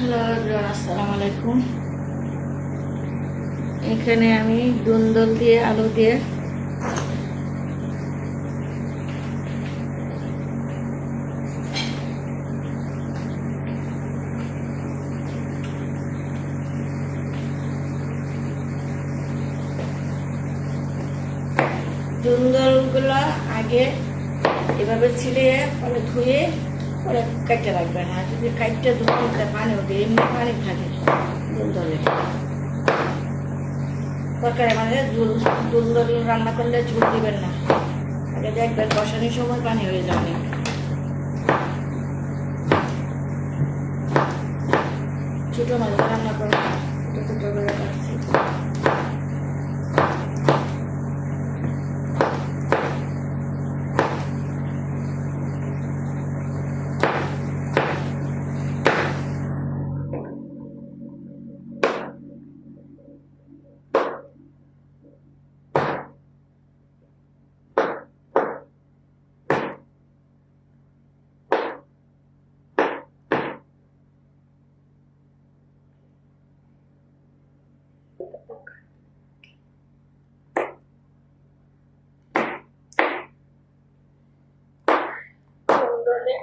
Hello আসসালামু আলাইকুম। এখানে আমি দুন্দল দিয়ে আলু দিয়ে দুন্দলগুলো আগে এভাবে ছিলিয়ে পরে ধুয়ে পরে কাটতে রাখবেন আর যদি কাটতে ধুয়ে পানি ওঠে এমনি পানি থাকে। দুন্দলে তরকারি মানে ঝুল দুন্দল রান্না করলে ঝুল দিবেন না। আগে দেখবেন বসানোর সময় পানি হয়ে যাবে ছোটো মাছ রান্না করব ছোটো ছোটো করে কাটছি সুন্দরে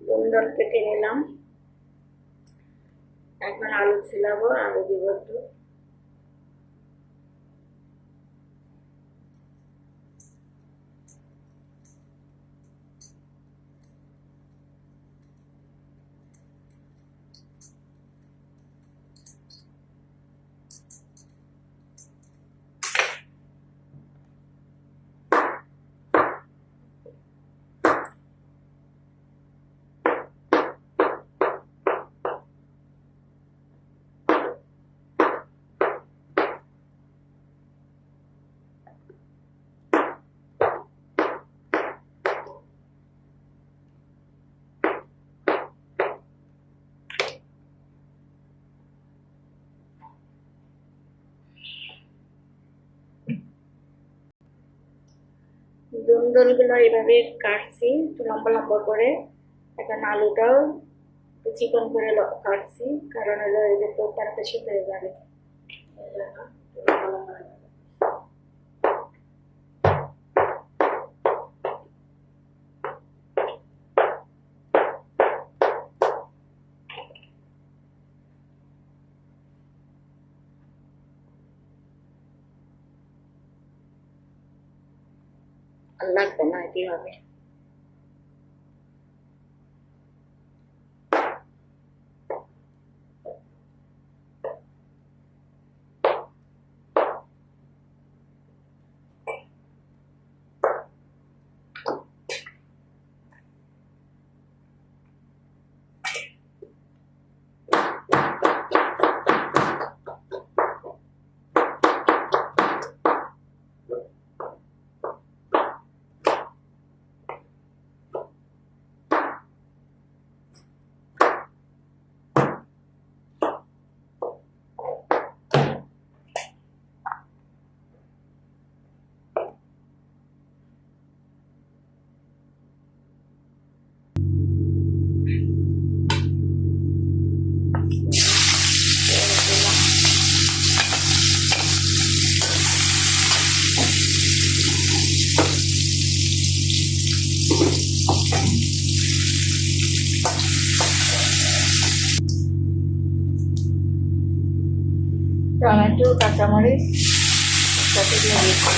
সুন্দর কেটে নিলাম এখন আলু ছিলাবো আলু দিব একটু। দুন্দলগুলো এভাবে কাটছি, একটু লম্বা লম্বা করে। এখন আলুটাও একটু চিকন করে কাটছি, কারণ হলো এদের তো তার বেশি হয়ে যাবে। করে কাটছি। আর টমেটো, কাঁচামরিচ সাথে দিয়ে দিয়েছি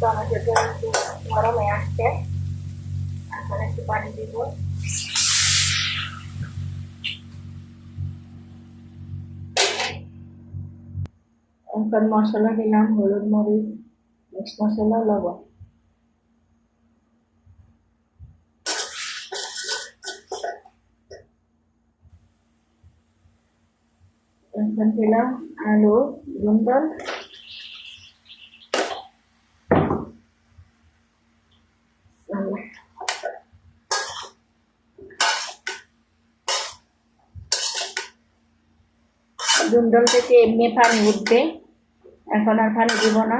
টমেটোটা একটু নরম আসছে। এখন একটু পানি দিব। এখন মশলা দিলাম, হলুদ মরিচ মিক্স মশলা, লবণ। দিলাম আলু লুন্দন দুন্দল থেকে এমনি পানি উঠবে। এখন আর পানি দিব না।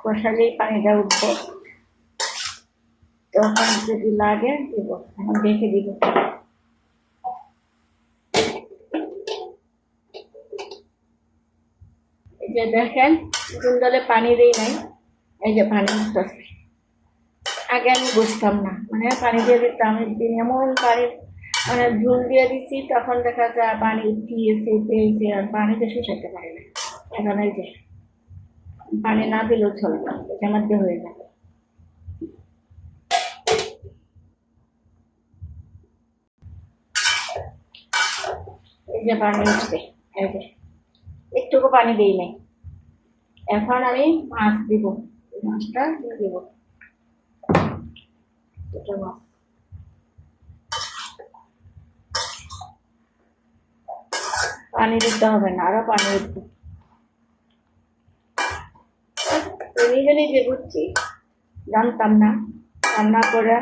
কষালেই পানিটা উঠবে। তখন যদি লাগে দিব, এখন দেখে দিব। যে দেখেন দুন্দলে পানি দিই নাই। এই যে পানি উঠতেছে আগে আমি বুঝতাম না। মানে পানি দিয়ে দিতাম দিন এমন পানি মানে ঝুল দিয়ে দিচ্ছি তখন দেখা যায় পানি উঠিয়েছে, পেয়েছে, আর পানিতে শুষাতে পারে না এখন এই যে পানি না দিলেও চলবে মধ্যে হয়ে যাবে। এই যে পানি উঠছে, এই যে। একটুকু পানি দিই নাই। এখন আমি মাছ দিব। মাছটা দিব। পানি দিতে হবে না, আরও পানি উঠবে তো নিজে নিজে বুঝছি, জানতাম না। রান্না করে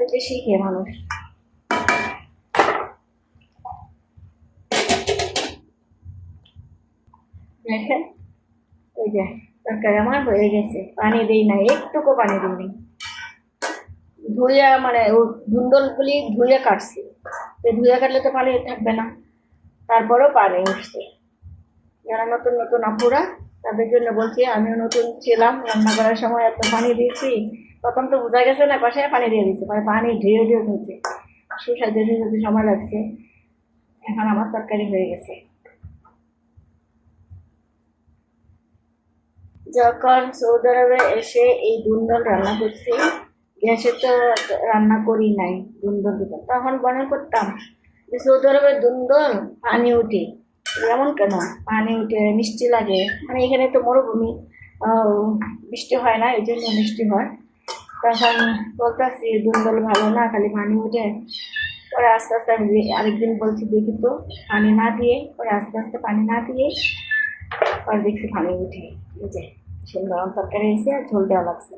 থেকে শিখে মানুষ। তরকারি আমার হয়ে গেছে। পানি দিই না একটুকু পানি দিই নাই। ধুয়ে মানে ধুন্দলগুলি ধুয়ে কাটছি। ধুয়ে কাটলে তো পানি থাকবে না। তারপরেও পানি উঠছে। যারা নতুন নতুন আপুরা, তাদের জন্য বলছি, আমিও নতুন ছিলাম, রান্না করার সময় এত পানি দিয়েছি। প্রথম তো বোঝা গেছে না পাশে পানি দিয়ে দিচ্ছে মানে পানি ঢেউ ঢেউ হচ্ছে সুস্বাদু সুস্বাদু সময় লাগছে। এখন আমার তরকারি হয়ে গেছে। যখন সৌদি আরবে এসে এই দুন্দল রান্না করছি, গ্যাসে তো রান্না করি নাই দুন্দল দিতাম তখন মনে করতাম যে সৌদি আরবের দুন্দল পানি উঠে। এমন কেন? পানি উঠে, মিষ্টি লাগে। মানে এখানে তো মরুভূমি বৃষ্টি হয় না, এই জন্য মিষ্টি হয়। তখন বলতেছি দুন্দল ভালো না, খালি পানি উঠে। পরে আস্তে আস্তে আমি আরেকদিন বলছি, দেখি তো, পানি না দিয়ে। পরে আস্তে আস্তে পানি না দিয়ে, পরে দেখছি পানি উঠে। এই যে সুন্দর তরকারি এসে ঝোল দেওয়া লাগছে